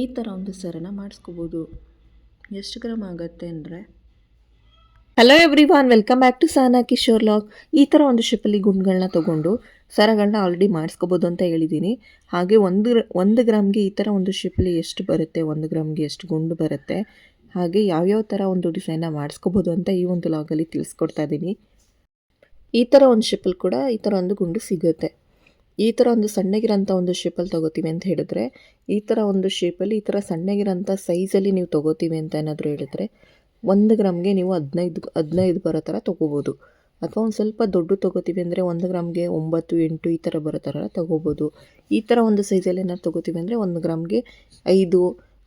ಈ ಥರ ಒಂದು ಸರನ ಮಾಡಿಸ್ಕೋಬೋದು. ಎಷ್ಟು ಗ್ರಾಮ್ ಆಗುತ್ತೆ ಅಂದರೆ? Hello everyone welcome back to Sana Kishore log ಈ ಥರ ಒಂದು ಶಿಪ್ಪಲ್ಲಿ ಗುಂಡುಗಳನ್ನ ತೊಗೊಂಡು ಸರಗಳನ್ನ ಆಲ್ರೆಡಿ ಮಾಡಿಸ್ಕೋಬೋದು ಅಂತ ಹೇಳಿದ್ದೀನಿ. ಹಾಗೆ ಒಂದು ಒಂದು ಗ್ರಾಮ್ಗೆ ಈ ಥರ ಒಂದು ಶಿಪ್ಪಲ್ಲಿ ಎಷ್ಟು ಬರುತ್ತೆ, ಒಂದು ಗ್ರಾಮ್ಗೆ ಎಷ್ಟು ಗುಂಡು ಬರುತ್ತೆ, ಹಾಗೆ ಯಾವ್ಯಾವ ಥರ ಒಂದು ಡಿಸೈನ್ನ ಮಾಡಿಸ್ಕೋಬೋದು ಅಂತ ಈ ಒಂದು ಲಾಗಲ್ಲಿ ತಿಳಿಸ್ಕೊಡ್ತಾ ಇದ್ದೀನಿ. ಈ ಥರ ಒಂದು ಶಿಪ್ಪಲ್ಲಿ ಕೂಡ ಈ ಥರ ಒಂದು ಗುಂಡು ಸಿಗುತ್ತೆ. ಈ ಥರ ಒಂದು ಸಣ್ಣಗಿರೋಂಥ ಒಂದು ಶೇಪಲ್ಲಿ ತೊಗೋತೀವಿ ಅಂತ ಹೇಳಿದ್ರೆ, ಈ ಥರ ಒಂದು ಶೇಪಲ್ಲಿ ಈ ಥರ ಸಣ್ಣಗಿರೋಂಥ ಸೈಜಲ್ಲಿ ನೀವು ತೊಗೋತೀವಿ ಅಂತ ಏನಾದರೂ ಹೇಳಿದ್ರೆ, ಒಂದು ಗ್ರಾಮ್ಗೆ ನೀವು ಹದಿನೈದು ಹದಿನೈದು ಬರೋ ಥರ ತೊಗೋಬೋದು. ಅಥವಾ ಒಂದು ಸ್ವಲ್ಪ ದೊಡ್ಡ ತೊಗೋತೀವಿ ಅಂದರೆ ಒಂದು ಗ್ರಾಮ್ಗೆ ಒಂಬತ್ತು, ಎಂಟು ಈ ಥರ ಬರೋ ಥರ ತೊಗೋಬೋದು. ಈ ಥರ ಒಂದು ಸೈಜಲ್ಲಿ ಏನಾದ್ರು ತೊಗೋತೀವಿ ಅಂದರೆ ಒಂದು ಗ್ರಾಮ್ಗೆ ಐದು,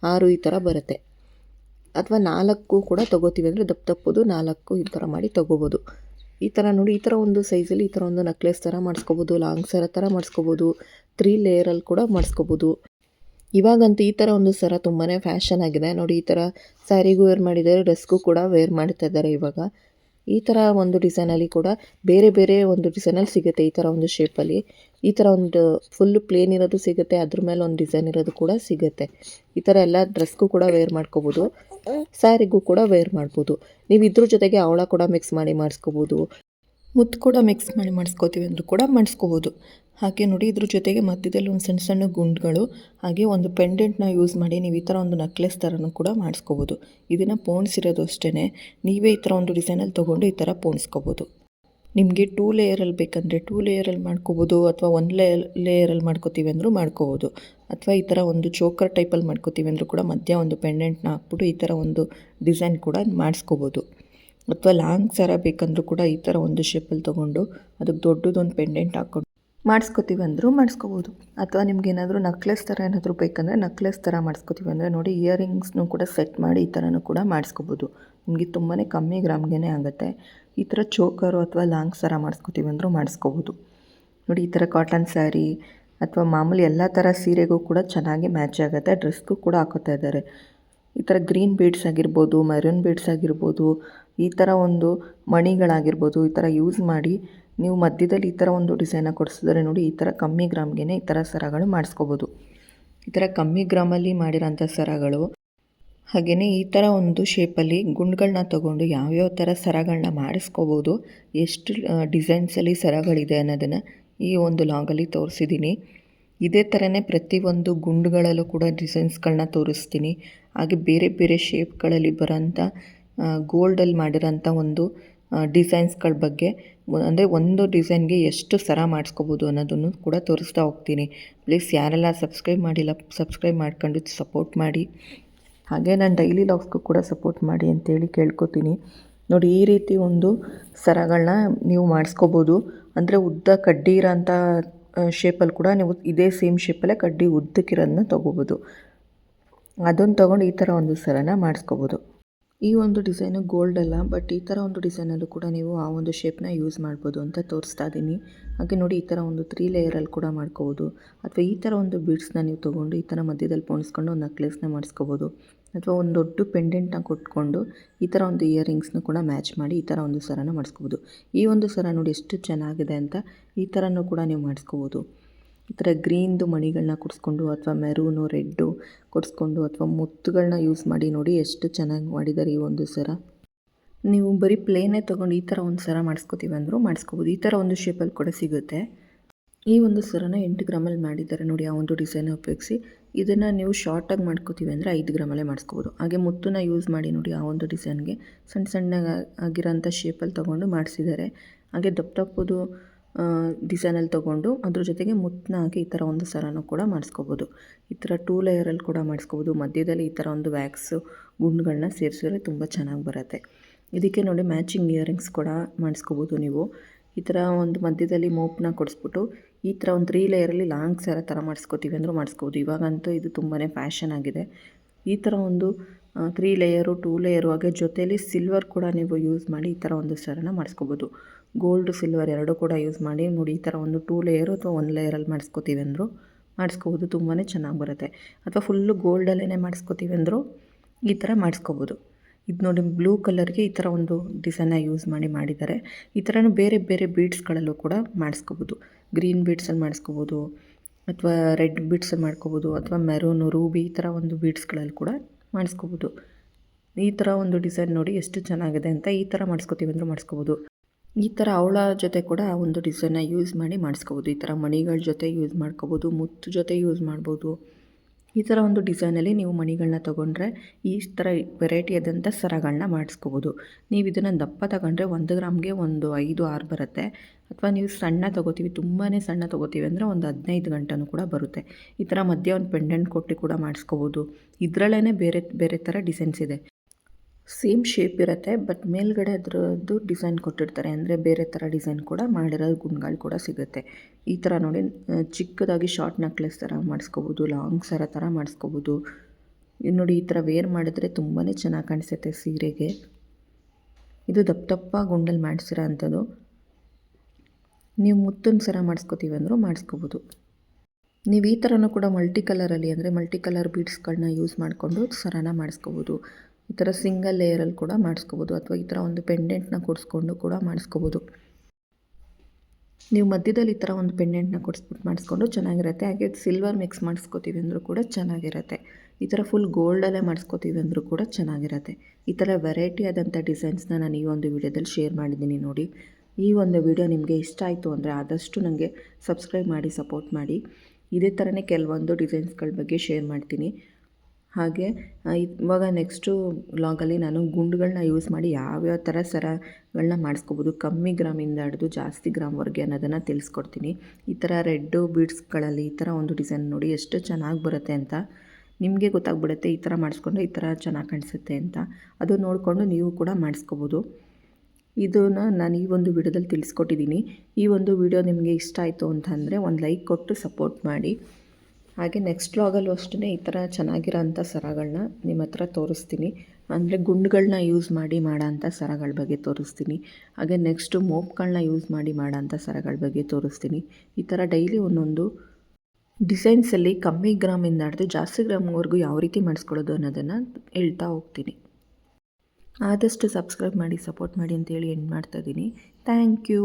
ಆರು ಈ ಥರ ಬರುತ್ತೆ. ಅಥವಾ ನಾಲ್ಕು ಕೂಡ ತೊಗೋತೀವಿ ಅಂದರೆ ದಪ್ಪ ದಪ್ಪದು ನಾಲ್ಕು ಈ ಥರ ಮಾಡಿ ತೊಗೋಬೋದು. ಈ ಥರ ನೋಡಿ, ಈ ಥರ ಒಂದು ಸೈಜಲ್ಲಿ ಈ ಥರ ಒಂದು ನಕ್ಲೆಸ್ ಥರ ಮಾಡಿಸ್ಕೋಬೋದು ಲಾಂಗ್ ಸರ ಥರ ಮಾಡಿಸ್ಕೋಬೋದು ತ್ರೀ ಲೇಯರಲ್ಲಿ ಕೂಡ ಮಾಡಿಸ್ಕೋಬೋದು. ಇವಾಗಂತೂ ಈ ಥರ ಒಂದು ಸರ ತುಂಬಾ ಫ್ಯಾಷನ್ ಆಗಿದೆ. ನೋಡಿ, ಈ ಥರ ಸ್ಯಾರಿಗೂ ವೇರ್ ಮಾಡಿದ್ದಾರೆ ಡ್ರೆಸ್ಗೂ ಕೂಡ ವೇರ್ ಮಾಡ್ತಾ ಇದ್ದಾರೆ ಇವಾಗ. ಈ ಥರ ಒಂದು ಡಿಸೈನಲ್ಲಿ ಕೂಡ ಬೇರೆ ಬೇರೆ ಒಂದು ಡಿಸೈನಲ್ಲಿ ಸಿಗುತ್ತೆ ಈ ಥರ ಒಂದು ಶೇಪಲ್ಲಿ ಈ ಥರ ಒಂದು ಫುಲ್ ಪ್ಲೇನ್ ಇರೋದು ಸಿಗುತ್ತೆ, ಅದ್ರ ಮೇಲೆ ಒಂದು ಡಿಸೈನ್ ಇರೋದು ಕೂಡ ಸಿಗುತ್ತೆ. ಈ ಥರ ಎಲ್ಲ ಡ್ರೆಸ್ಗೂ ಕೂಡ ವೇರ್ ಮಾಡ್ಕೋಬೋದು ಸ್ಯಾರಿಗೂ ಕೂಡ ವೇರ್ ಮಾಡ್ಬೋದು. ನೀವು ಇದ್ರ ಜೊತೆಗೆ ಅವಳ ಕೂಡ ಮಿಕ್ಸ್ ಮಾಡಿ ಮಾಡಿಸ್ಕೋಬೋದು. ಮುತ್ತು ಕೂಡ ಮಿಕ್ಸ್ ಮಾಡಿ ಮಾಡಿಸ್ಕೋತೀವಿ ಅಂದರೂ ಕೂಡ ಮಾಡಿಸ್ಕೋಬೋದು. ಹಾಗೆ ನೋಡಿ ಇದ್ರ ಜೊತೆಗೆ ಮಧ್ಯದಲ್ಲಿ ಒಂದು ಸಣ್ಣ ಸಣ್ಣ ಗುಂಡುಗಳು, ಹಾಗೆ ಒಂದು ಪೆಂಡೆಂಟ್ನ ಯೂಸ್ ಮಾಡಿ ನೀವು ಈ ಥರ ಒಂದು ನೆಕ್ಲೆಸ್ ಥರನೂ ಕೂಡ ಮಾಡಿಸ್ಕೋಬೋದು. ಇದನ್ನು ಪೋಣಿಸಿರೋದು ಅಷ್ಟೇ ನೀವೇ ಈ ಥರ ಒಂದು ಡಿಸೈನಲ್ಲಿ ತೊಗೊಂಡು ಈ ಥರ ಪೋಣಿಸ್ಕೋಬೋದು. ನಿಮಗೆ ಟೂ ಲೇಯರಲ್ಲಿ ಬೇಕಂದರೆ ಟೂ ಲೇಯರಲ್ಲಿ ಮಾಡ್ಕೋಬೋದು, ಅಥವಾ ಒಂದು ಲೇಯರ್ ಲೇಯರಲ್ಲಿ ಮಾಡ್ಕೋತೀವಿ ಅಂದರೂ ಮಾಡ್ಕೋಬೋದು. ಅಥವಾ ಈ ಥರ ಒಂದು ಚೋಕರ್ ಟೈಪಲ್ಲಿ ಮಾಡ್ಕೋತೀವಿ ಅಂದರೂ ಕೂಡ ಮಧ್ಯ ಒಂದು ಪೆಂಡೆಂಟ್ನ ಹಾಕ್ಬಿಟ್ಟು ಈ ಥರ ಒಂದು ಡಿಸೈನ್ ಕೂಡ ಮಾಡಿಸ್ಕೋಬೋದು. ಅಥವಾ ಲಾಂಗ್ ಸರ ಬೇಕಂದ್ರೂ ಕೂಡ ಈ ಥರ ಒಂದು ಶೇಪಲ್ಲಿ ತೊಗೊಂಡು ಅದಕ್ಕೆ ದೊಡ್ಡದೊಂದು ಪೆಂಡೆಂಟ್ ಹಾಕ್ಕೊಂಡು ಮಾಡಿಸ್ಕೋತೀವಿ ಅಂದರೂ ಮಾಡಿಸ್ಕೋಬೋದು. ಅಥವಾ ನಿಮ್ಗೆ ಏನಾದರೂ ನಕ್ಲೆಸ್ ಥರ ಏನಾದರೂ ಬೇಕಂದರೆ ನಕ್ಲೆಸ್ ಥರ ಮಾಡಿಸ್ಕೋತೀವಿ ಅಂದರೆ ನೋಡಿ ಇಯರಿಂಗ್ಸ್ನು ಕೂಡ ಸೆಟ್ ಮಾಡಿ ಈ ಥರನೂ ಕೂಡ ಮಾಡಿಸ್ಕೋಬೋದು. ನಿಮಗೆ ತುಂಬಾ ಕಮ್ಮಿ ಗ್ರಾಮ್ಗೆ ಆಗುತ್ತೆ. ಈ ಥರ ಚೋಕರು ಅಥವಾ ಲಾಂಗ್ ಸರ ಮಾಡಿಸ್ಕೋತೀವಿ ಅಂದರೂ ಮಾಡಿಸ್ಕೋಬೋದು. ನೋಡಿ ಈ ಥರ ಕಾಟನ್ ಸ್ಯಾರಿ ಅಥವಾ ಮಾಮೂಲಿ ಎಲ್ಲ ಥರ ಸೀರೆಗೂ ಕೂಡ ಚೆನ್ನಾಗಿ ಮ್ಯಾಚ್ ಆಗುತ್ತೆ. ಡ್ರೆಸ್ಗೂ ಕೂಡ ಹಾಕೋತಾ ಇದ್ದಾರೆ. ಈ ಥರ ಗ್ರೀನ್ ಬೀಡ್ಸ್ ಆಗಿರ್ಬೋದು ಮೆರೂನ್ ಬೀಡ್ಸ್ ಆಗಿರ್ಬೋದು ಈ ಥರ ಒಂದು ಮಣಿಗಳಾಗಿರ್ಬೋದು, ಈ ಥರ ಯೂಸ್ ಮಾಡಿ ನೀವು ಮಧ್ಯದಲ್ಲಿ ಈ ಥರ ಒಂದು ಡಿಸೈನ ಕೊಡಿಸಿದ್ರೆ ನೋಡಿ ಈ ಥರ ಕಮ್ಮಿ ಗ್ರಾಮ್ಗೆ ಈ ಥರ ಸರಗಳು ಮಾಡಿಸ್ಕೋಬೋದು. ಈ ಥರ ಕಮ್ಮಿ ಗ್ರಾಮಲ್ಲಿ ಮಾಡಿರೋಂಥ ಸರಗಳು ಹಾಗೆಯೇ ಈ ಥರ ಒಂದು ಶೇಪಲ್ಲಿ ಗುಂಡುಗಳನ್ನ ತೊಗೊಂಡು ಯಾವ್ಯಾವ ಥರ ಸರಗಳನ್ನ ಮಾಡಿಸ್ಕೋಬೋದು, ಎಷ್ಟು ಡಿಸೈನ್ಸಲ್ಲಿ ಸರಗಳಿದೆ ಅನ್ನೋದನ್ನು ಈ ಒಂದು ಲಾಗಲ್ಲಿ ತೋರಿಸಿದ್ದೀನಿ ಇದೇ ಥರನೇ ಪ್ರತಿಯೊಂದು ಗುಂಡುಗಳಲ್ಲೂ ಕೂಡ ಡಿಸೈನ್ಸ್ಗಳನ್ನ ತೋರಿಸ್ತೀನಿ. ಹಾಗೆ ಬೇರೆ ಬೇರೆ ಶೇಪ್ಗಳಲ್ಲಿ ಬರೋಂಥ ಗೋಲ್ಡಲ್ಲಿ ಮಾಡಿರೋಂಥ ಒಂದು ಡಿಸೈನ್ಸ್ಗಳ ಬಗ್ಗೆ ಅಂದರೆ ಒಂದು ಡಿಸೈನ್ಗೆ ಎಷ್ಟು ಸರ ಮಾಡಿಸ್ಕೋಬೋದು ಅನ್ನೋದನ್ನು ಕೂಡ ತೋರಿಸ್ತಾ ಹೋಗ್ತೀನಿ. ಪ್ಲೀಸ್ ಯಾರೆಲ್ಲ ಸಬ್ಸ್ಕ್ರೈಬ್ ಮಾಡಿಲ್ಲ, ಸಬ್ಸ್ಕ್ರೈಬ್ ಮಾಡ್ಕೊಂಡು ಸಪೋರ್ಟ್ ಮಾಡಿ. ಹಾಗೆ ನಾನು ಡೈಲಿ ಲಾಗ್ಸ್ಗೂ ಕೂಡ ಸಪೋರ್ಟ್ ಮಾಡಿ ಅಂತೇಳಿ ಕೇಳ್ಕೊತೀನಿ. ನೋಡಿ, ಈ ರೀತಿ ಒಂದು ಸರಗಳನ್ನ ನೀವು ಮಾಡಿಸ್ಕೋಬೋದು. ಅಂದರೆ ಉದ್ದ ಕಡ್ಡಿ ಇರೋಂಥ ಶೇಪಲ್ಲಿ ಕೂಡ ನೀವು ಇದೇ ಸೇಮ್ ಶೇಪಲ್ಲೇ ಕಡ್ಡಿ ಉದ್ದಕ್ಕಿರೋದನ್ನ ತೊಗೋಬೋದು. ಅದನ್ನು ತೊಗೊಂಡು ಈ ಥರ ಒಂದು ಸರನ ಮಾಡಿಸ್ಕೋಬೋದು. ಈ ಒಂದು ಡಿಸೈನು ಗೋಲ್ಡ್ ಅಲ್ಲ ಬಟ್ ಈ ಥರ ಒಂದು ಡಿಸೈನಲ್ಲೂ ಕೂಡ ನೀವು ಆ ಒಂದು ಶೇಪ್ನ ಯೂಸ್ ಮಾಡ್ಬೋದು ಅಂತ ತೋರಿಸ್ತಾ ಇದ್ದೀನಿ ಹಾಗೆ ನೋಡಿ ಈ ಥರ ಒಂದು ತ್ರೀ ಲೇಯರಲ್ಲಿ ಕೂಡ ಮಾಡ್ಕೋಬೋದು. ಅಥವಾ ಈ ಥರ ಒಂದು ಬೀಡ್ಸ್ನ ನೀವು ತೊಗೊಂಡು ಈ ಥರ ಮಧ್ಯದಲ್ಲಿ ಪೋಣಿಸ್ಕೊಂಡು ಒಂದು ನೆಕ್ಲೆಸ್ನ ಮಾಡಿಸ್ಕೋಬೋದು. ಅಥವಾ ಒಂದು ದೊಡ್ಡ ಪೆಂಡೆಂಟ್ನ ಕೊಟ್ಕೊಂಡು ಈ ಥರ ಒಂದು ಇಯರಿಂಗ್ಸ್ನ ಕೂಡ ಮ್ಯಾಚ್ ಮಾಡಿ ಈ ಥರ ಒಂದು ಸರನ ಮಾಡಿಸ್ಕೋಬೋದು. ಈ ಒಂದು ಸರ ನೋಡಿ ಎಷ್ಟು ಚೆನ್ನಾಗಿದೆ ಅಂತ ಈ ಥರನೂ ಕೂಡ ನೀವು ಮಾಡಿಸ್ಕೋಬೋದು. ಈ ಥರ ಗ್ರೀನ್ದು ಮಣಿಗಳನ್ನ ಕೊಡಿಸ್ಕೊಂಡು ಅಥವಾ ಮೆರೂನು, ರೆಡ್ಡು ಕೊಡಿಸ್ಕೊಂಡು ಅಥವಾ ಮುತ್ತುಗಳನ್ನ ಯೂಸ್ ಮಾಡಿ ನೋಡಿ ಎಷ್ಟು ಚೆನ್ನಾಗಿ ಮಾಡಿದ್ದಾರೆ ಈ ಒಂದು ಸರ. ನೀವು ಬರೀ ಪ್ಲೇನೇ ತೊಗೊಂಡು ಈ ಥರ ಒಂದು ಸರ ಮಾಡಿಸ್ಕೋತೀವಿ ಅಂದರೂ ಮಾಡಿಸ್ಕೋಬೋದು. ಈ ಥರ ಒಂದು ಶೇಪಲ್ಲಿ ಕೂಡ ಸಿಗುತ್ತೆ. ಈ ಒಂದು ಸರನ ಎಂಟು ಗ್ರಾಮಲ್ಲಿ ಮಾಡಿದ್ದಾರೆ ನೋಡಿ ಆ ಒಂದು ಡಿಸೈನ್ ಉಪಯೋಗಿಸಿ. ಇದನ್ನು ನೀವು ಶಾರ್ಟಾಗಿ ಮಾಡ್ಕೋತೀವಿ ಅಂದರೆ ಐದು ಗ್ರಾಮಲ್ಲೇ ಮಾಡಿಸ್ಕೋಬೋದು. ಹಾಗೆ ಮುತ್ತನ್ನ ಯೂಸ್ ಮಾಡಿ ನೋಡಿ ಆ ಒಂದು ಡಿಸೈನ್ಗೆ ಸಣ್ಣ ಸಣ್ಣ ಆಗಿರೋಂಥ ಶೇಪಲ್ಲಿ ತೊಗೊಂಡು ಮಾಡಿಸಿದ್ದಾರೆ. ಹಾಗೆ ದಪ್ಪ ದಪ್ಪದು ಡಿಸೈನಲ್ಲಿ ತೊಗೊಂಡು ಅದ್ರ ಜೊತೆಗೆ ಮುತ್ತನ್ನ ಹಾಕಿ ಈ ಥರ ಒಂದು ಸರನೂ ಕೂಡ ಮಾಡಿಸ್ಕೋಬೋದು. ಈ ಥರ ಟೂ ಲೇಯರಲ್ಲಿ ಕೂಡ ಮಾಡಿಸ್ಕೋಬೋದು. ಮಧ್ಯದಲ್ಲಿ ಈ ಥರ ಒಂದು ವ್ಯಾಕ್ಸು ಗುಂಡುಗಳನ್ನ ಸೇರಿಸಿದ್ರೆ ತುಂಬ ಚೆನ್ನಾಗಿ ಬರುತ್ತೆ. ಇದಕ್ಕೆ ನೋಡಿ ಮ್ಯಾಚಿಂಗ್ ಇಯರಿಂಗ್ಸ್ ಕೂಡ ಮಾಡಿಸ್ಕೋಬೋದು ನೀವು. ಈ ಥರ ಒಂದು ಮಧ್ಯದಲ್ಲಿ ಮೋಪ್ನ ಕೊಡಿಸ್ಬಿಟ್ಟು ಈ ಥರ ಒಂದು ತ್ರೀ ಲೇಯರಲ್ಲಿ ಲಾಂಗ್ ಸರ ಥರ ಮಾಡಿಸ್ಕೋತೀವಿ ಅಂದರೂ ಮಾಡಿಸ್ಕೋಬೋದು. ಇವಾಗಂತೂ ಇದು ತುಂಬಾ ಫ್ಯಾಷನ್ ಆಗಿದೆ. ಈ ಥರ ಒಂದು ತ್ರೀ ಲೇಯರು ಟೂ ಲೇಯರು ಹಾಗೆ ಜೊತೆಯಲ್ಲಿ ಸಿಲ್ವರ್ ಕೂಡ ನೀವು ಯೂಸ್ ಮಾಡಿ ಈ ಥರ ಒಂದು ಸ್ಟಾರನ್ನು ಮಾಡಿಸ್ಕೋಬೋದು. ಗೋಲ್ಡ್ ಸಿಲ್ವರ್ ಎರಡೂ ಕೂಡ ಯೂಸ್ ಮಾಡಿ ನೋಡಿ ಈ ಥರ ಒಂದು ಟೂ ಲೇಯರು ಅಥವಾ ಒನ್ ಲೇಯರಲ್ಲಿ ಮಾಡಿಸ್ಕೋತೀವಿ ಅಂದರು ಮಾಡಿಸ್ಕೋಬೋದು ತುಂಬಾ ಚೆನ್ನಾಗಿ ಬರುತ್ತೆ. ಅಥವಾ ಫುಲ್ಲು ಗೋಲ್ಡಲ್ಲೇ ಮಾಡಿಸ್ಕೋತೀವಿ ಅಂದರು ಈ ಥರ ಮಾಡಿಸ್ಕೋಬೋದು. ಇದು ನೋಡಿ ಬ್ಲೂ ಕಲರ್ಗೆ ಈ ಥರ ಒಂದು ಡಿಸೈನ ಯೂಸ್ ಮಾಡಿ ಮಾಡಿದ್ದಾರೆ. ಈ ಥರನೂ ಬೇರೆ ಬೇರೆ ಬೀಡ್ಸ್ಗಳಲ್ಲೂ ಕೂಡ ಮಾಡಿಸ್ಕೋಬೋದು. ಗ್ರೀನ್ ಬೀಡ್ಸಲ್ಲಿ ಮಾಡಿಸ್ಕೋಬೋದು, ಅಥವಾ ರೆಡ್ ಬೀಡ್ಸಲ್ಲಿ ಮಾಡ್ಕೋಬೋದು ಅಥವಾ ಮೆರೂನು ರೂಬಿ ಈ ಥರ ಒಂದು ಬೀಡ್ಸ್ಗಳಲ್ಲಿ ಕೂಡ ಮಾಡಿಸ್ಕೋಬೋದು. ಈ ಥರ ಒಂದು ಡಿಸೈನ್ ನೋಡಿ ಎಷ್ಟು ಚೆನ್ನಾಗಿದೆ ಅಂತ ಈ ಥರ ಮಾಡಿಸ್ಕೋತೀವಿ ಅಂದರೂ ಮಾಡಿಸ್ಕೋಬೋದು. ಈ ಥರ ಅವಳ ಜೊತೆ ಕೂಡ ಒಂದು ಡಿಸೈನ್ನ ಯೂಸ್ ಮಾಡಿ ಮಾಡಿಸ್ಕೋಬೋದು. ಈ ಥರ ಮಣಿಗಳ ಜೊತೆ ಯೂಸ್ ಮಾಡ್ಕೋಬೋದು, ಮುತ್ತು ಜೊತೆ ಯೂಸ್ ಮಾಡ್ಬೋದು. ಈ ಥರ ಒಂದು ಡಿಸೈನಲ್ಲಿ ನೀವು ಮಣಿಗಳನ್ನ ತೊಗೊಂಡ್ರೆ ಈ ಥರ ವೆರೈಟಿ ಆದಂಥ ಸರಗಳನ್ನ ಮಾಡಿಸ್ಕೋಬೋದು. ನೀವು ಇದನ್ನು ದಪ್ಪ ತಗೊಂಡ್ರೆ ಒಂದು ಗ್ರಾಮ್ಗೆ ಒಂದು ಐದು, ಆರು ಬರುತ್ತೆ. ಅಥವಾ ನೀವು ಸಣ್ಣ ತೊಗೋತೀವಿ ತುಂಬಾ ಸಣ್ಣ ತೊಗೋತೀವಿ ಅಂದರೆ ಒಂದು ಹದಿನೈದು ಗಂಟೆನೂ ಕೂಡ ಬರುತ್ತೆ. ಈ ಥರ ಮಧ್ಯೆ ಒಂದು ಪೆಂಡೆಂಟ್ ಕೊಟ್ಟು ಕೂಡ ಮಾಡಿಸ್ಕೋಬೋದು. ಇದರಲ್ಲೇ ಬೇರೆ ಬೇರೆ ಥರ ಡಿಸೈನ್ಸ್ ಇದೆ. ಸೇಮ್ ಶೇಪ್ ಇರುತ್ತೆ ಬಟ್ ಮೇಲ್ಗಡೆ ಅದರದ್ದು ಡಿಸೈನ್ ಕೊಟ್ಟಿರ್ತಾರೆ. ಅಂದರೆ ಬೇರೆ ಥರ ಡಿಸೈನ್ ಕೂಡ ಮಾಡಿರೋ ಗುಂಡ್ಗಳು ಕೂಡ ಸಿಗುತ್ತೆ. ಈ ಥರ ನೋಡಿ ಚಿಕ್ಕದಾಗಿ ಶಾರ್ಟ್ ನೆಕ್ಲೆಸ್ ಥರ ಮಾಡಿಸ್ಕೋಬೋದು ಲಾಂಗ್ ಸರ ಥರ ಮಾಡಿಸ್ಕೋಬೋದು. ನೋಡಿ, ಈ ಥರ ವೇರ್ ಮಾಡಿದ್ರೆ ತುಂಬಾ ಚೆನ್ನಾಗಿ ಕಾಣಿಸುತ್ತೆ ಸೀರೆಗೆ. ಇದು ದಪ್ಪ ದಪ್ಪ ಗುಂಡಲ್ಲಿ ಮಾಡಿಸಿರೋ ಅಂಥದ್ದು. ನೀವು ಮುತ್ತಿನ ಸರ ಮಾಡಿಸ್ಕೋತೀವಿ ಅಂದರೂ ಮಾಡಿಸ್ಕೋಬೋದು. ನೀವು ಈ ಥರನೂ ಕೂಡ ಮಲ್ಟಿ ಕಲರಲ್ಲಿ ಅಂದರೆ ಮಲ್ಟಿ ಕಲರ್ ಬೀಡ್ಸ್ಗಳನ್ನ ಯೂಸ್ ಮಾಡಿಕೊಂಡು ಸರನ ಮಾಡಿಸ್ಕೋಬೋದು. ಈ ಥರ ಸಿಂಗಲ್ ಲೇಯರಲ್ಲಿ ಕೂಡ ಮಾಡಿಸ್ಕೋಬೋದು ಅಥವಾ ಈ ಥರ ಒಂದು ಪೆಂಡೆಂಟ್ನ ಕೊಡಿಸ್ಕೊಂಡು ಕೂಡ ಮಾಡಿಸ್ಕೋಬೋದು. ನೀವು ಮಧ್ಯದಲ್ಲಿ ಈ ಥರ ಒಂದು ಪೆಂಡೆಂಟ್ನ ಕೊಡಿಸ್ಬಿಟ್ಟು ಮಾಡಿಸ್ಕೊಂಡು ಚೆನ್ನಾಗಿರುತ್ತೆ. ಹಾಗೆ ಸಿಲ್ವರ್ ಮಿಕ್ಸ್ ಮಾಡಿಸ್ಕೋತೀವಿ ಅಂದರೂ ಕೂಡ ಚೆನ್ನಾಗಿರುತ್ತೆ. ಈ ಥರ ಫುಲ್ ಗೋಲ್ಡಲ್ಲೇ ಮಾಡಿಸ್ಕೋತೀವಿ ಅಂದರೂ ಕೂಡ ಚೆನ್ನಾಗಿರುತ್ತೆ. ಈ ಥರ ವೆರೈಟಿ ಆದಂಥ ಡಿಸೈನ್ಸ್ನ ನಾನು ಈ ಒಂದು ವಿಡಿಯೋದಲ್ಲಿ ಶೇರ್ ಮಾಡಿದ್ದೀನಿ ನೋಡಿ. ಈ ಒಂದು ವಿಡಿಯೋ ನಿಮಗೆ ಇಷ್ಟ ಆಯಿತು ಅಂದರೆ ಆದಷ್ಟು ನನಗೆ ಸಬ್ಸ್ಕ್ರೈಬ್ ಮಾಡಿ, ಸಪೋರ್ಟ್ ಮಾಡಿ. ಇದೇ ಥರನೇ ಕೆಲವೊಂದು ಡಿಸೈನ್ಸ್ಗಳ ಬಗ್ಗೆ ಶೇರ್ ಮಾಡ್ತೀನಿ. ಹಾಗೆ ಇವಾಗ ನೆಕ್ಸ್ಟು ವ್ಲಾಗಲ್ಲಿ ನಾನು ಗುಂಡುಗಳನ್ನ ಯೂಸ್ ಮಾಡಿ ಯಾವ್ಯಾವ ಥರ ಸರಗಳನ್ನ ಮಾಡಿಸ್ಕೋಬೋದು, ಕಮ್ಮಿ ಗ್ರಾಮಿಂದ ಹಿಡಿದು ಜಾಸ್ತಿ ಗ್ರಾಮ್ವರೆಗೆ ಅನ್ನೋದನ್ನು ತಿಳಿಸ್ಕೊಡ್ತೀನಿ. ಈ ಥರ ರೆಡ್ಡು ಬೀಡ್ಸ್ಗಳಲ್ಲಿ ಈ ಥರ ಒಂದು ಡಿಸೈನ್ ನೋಡಿ ಎಷ್ಟು ಚೆನ್ನಾಗಿ ಬರುತ್ತೆ ಅಂತ ನಿಮಗೆ ಗೊತ್ತಾಗ್ಬಿಡುತ್ತೆ, ಈ ಥರ ಮಾಡಿಸ್ಕೊಂಡ್ರೆ ಈ ಥರ ಚೆನ್ನಾಗಿ ಕಾಣಿಸುತ್ತೆ ಅಂತ. ಅದು ನೋಡಿಕೊಂಡು ನೀವು ಕೂಡ ಮಾಡಿಸ್ಕೋಬೋದು. ಇದನ್ನು ನಾನು ಈ ಒಂದು ವಿಡಿಯೋದಲ್ಲಿ ತಿಳಿಸ್ಕೊಟ್ಟಿದ್ದೀನಿ. ಈ ಒಂದು ವಿಡಿಯೋ ನಿಮಗೆ ಇಷ್ಟ ಆಯಿತು ಅಂತಂದರೆ ಒಂದು ಲೈಕ್ ಕೊಟ್ಟು ಸಪೋರ್ಟ್ ಮಾಡಿ. ಹಾಗೆ ನೆಕ್ಸ್ಟ್ ವ್ಲಾಗಲ್ಲೂ ಅಷ್ಟೇ ಈ ಥರ ಚೆನ್ನಾಗಿರೋ ಅಂಥ ಸರಗಳನ್ನ ನಿಮ್ಮ ಹತ್ರ ತೋರಿಸ್ತೀನಿ. ಅಂದರೆ ಗುಂಡುಗಳನ್ನ ಯೂಸ್ ಮಾಡಿ ಮಾಡೋಂಥ ಸರಗಳ ಬಗ್ಗೆ ತೋರಿಸ್ತೀನಿ. ಹಾಗೆ ನೆಕ್ಸ್ಟು ಮೋಪ್ಗಳನ್ನ ಯೂಸ್ ಮಾಡಿ ಮಾಡೋಂಥ ಸರಗಳ ಬಗ್ಗೆ ತೋರಿಸ್ತೀನಿ. ಈ ಥರ ಡೈಲಿ ಒಂದೊಂದು ಡಿಸೈನ್ಸಲ್ಲಿ ಕಮ್ಮಿ ಗ್ರಾಮಿಂದ ಹಿಡಿದು ಜಾಸ್ತಿ ಗ್ರಾಮ್ವರೆಗೂ ಯಾವ ರೀತಿ ಮಾಡಿಸ್ಕೊಳ್ಳೋದು ಅನ್ನೋದನ್ನು ಹೇಳ್ತಾ ಹೋಗ್ತೀನಿ. ಆದಷ್ಟು ಸಬ್ಸ್ಕ್ರೈಬ್ ಮಾಡಿ ಸಪೋರ್ಟ್ ಮಾಡಿ ಅಂತೇಳಿ ಎಂಡ್ ಮಾಡ್ತಾಯಿದ್ದೀನಿ ಥ್ಯಾಂಕ್ ಯು